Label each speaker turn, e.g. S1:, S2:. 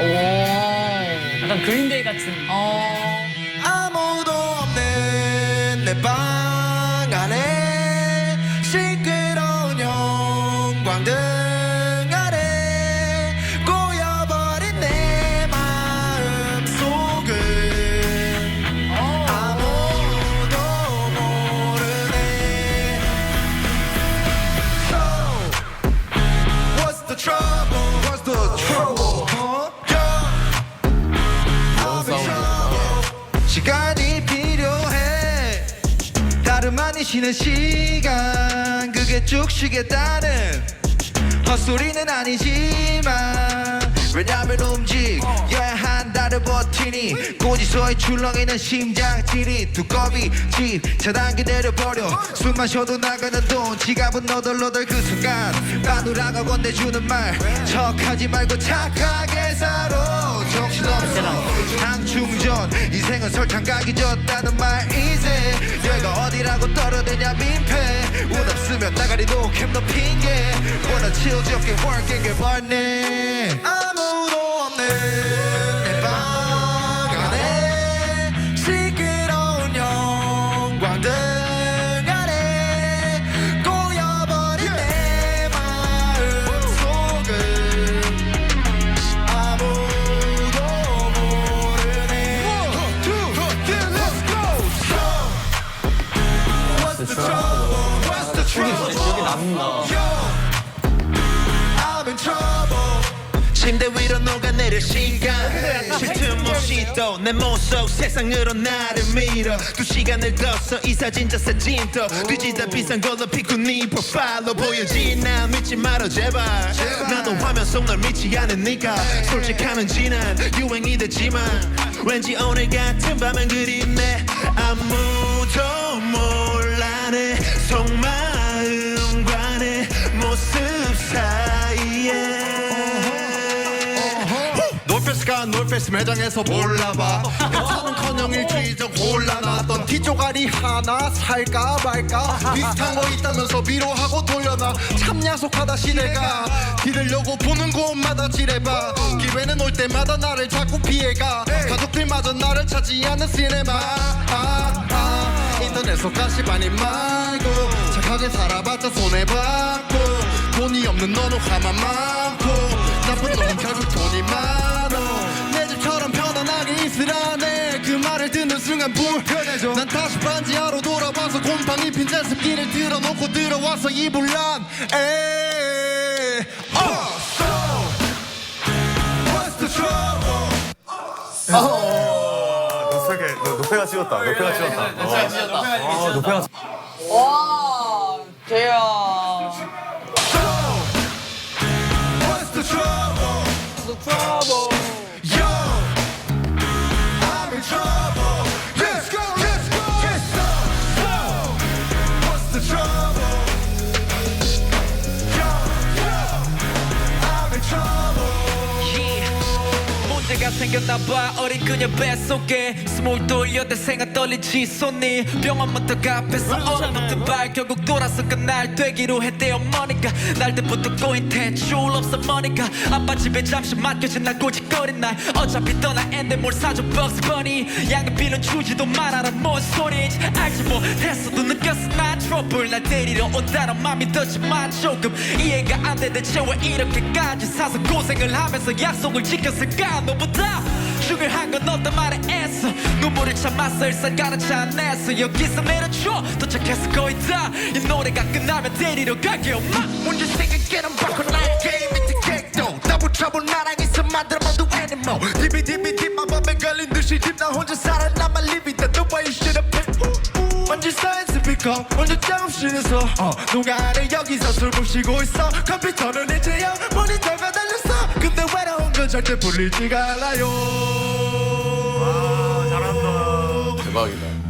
S1: 오.
S2: 약간 그린데이 같은.
S1: 어.
S3: 아무도 없는 내방 시간이 필요해. 다름 아닌 쉬는 시간 그게 쭉 쉬겠다는 헛소리는 아니지만. 왜냐면 움직여야 한다를 버티니 고지서에 출렁이는 심장질이 두꺼비 집 차단기 내려버려. 숨만 쉬어도 나가는 돈 지갑은 너덜너덜 그 순간. 마누라가 건네주는 말 척하지 말고 착하게 인생은 설탕 가기 졌다는 말 이제 여기가 어디라고 떨어대냐 민폐. 운 없으면 나가리도 캠너 핑계 원한 치우지 없게 working 벌네 아무도 없는
S2: 기억에 남는다.
S3: 침대 위로 녹아내릴 시간. 쉴틈 없이 또내 몸속 세상으로 나를 밀어. 두 시간을 뒀어. 이 사진 저 사진도 뒤지다 비싼 걸로 네 프로파일로 보여지. 나 믿지 말아 제발. 나도 화면 속 널 믿지 않으니까. 솔직하면 지난 유행이 됐지만. 왠지 오늘 같은 밤은 그립네. 아무도 몰 라내 속마음과 내 모습 사이에.
S4: 놀페스가 놀페스 매장에서 몰라봐. 차는커녕 일주일적 곤란하던 티조가리 하나 살까 말까. 비슷한 거 있다면서 위로하고 돌려놔. 참 야속하다 시대가. 기르려고 보는 곳마다 지뢰봐. 기회는 올 때마다 나를 자꾸 피해가. 가족들마저 나를 찾지 않는 시네마. 아, 아, 인터넷 속 가시 반이 말고 착하게 살아봤자 손해받고 돈이 없는 너는 화만 많고 나쁜 놈은 결국 돈이 많어 내 집처럼 편안하게 있으라네. 그 말을 듣는 순간 불편해져. 난 다시 반지하로 돌아와서 곰팡이 핀 제습기를 들어놓고 들어와서 이불 난 에이 어.
S3: What's the trouble?
S5: 노페가 노페가 찍었다. 노페가 찍었다.
S2: 노페가 찢었다.
S5: 아, 노페가
S1: 와. 대야.
S6: 문제가 생겼나봐. 어린 그녀 뱃속에 숨을 돌려 내 생각 떨리지 손이. 병원부터 갚했어 얼어붙은 발 결국 돌아서 그날 되기로 했대 어머니가 날 때부터 꼬인 대출 없어 머니까. 아빠 집에 잠시 맡겨진 날 고집거린 날. 어차피 떠나는데 뭘 사줘 벅스 버니 양육비는 주지도 말아라 뭔 소리인지 알지 못했어도 느꼈어 난 트러블 날 데리러 온다는 맘 믿었지만 조금 이해가 안돼 대체 왜 이렇게까지 사서 고생을 하면서 약속을 지켰을까? 너 보다 중요한 건 어떤 말에 애써. 눈물을 참았어. 일상 가라앉아냈어. 여기서 내려줘. 도착했어 거의 다이 노래가 끝나면 데리러 가게 엄마.
S3: on that game. It's a cake though. Double trouble, 나랑 있어 만들어 모두 animal. 디비 디비 디 마법에 걸린 듯이 집나 혼자 살아남아 have been. 먼지 쌓인 스피커 먼저 작업실에서. 어, 누가 아래 여기서 술 부시고 있어. 컴퓨터는 이제야 모니터가 달렸어 절대 풀리지가 않아요
S5: 대박이다.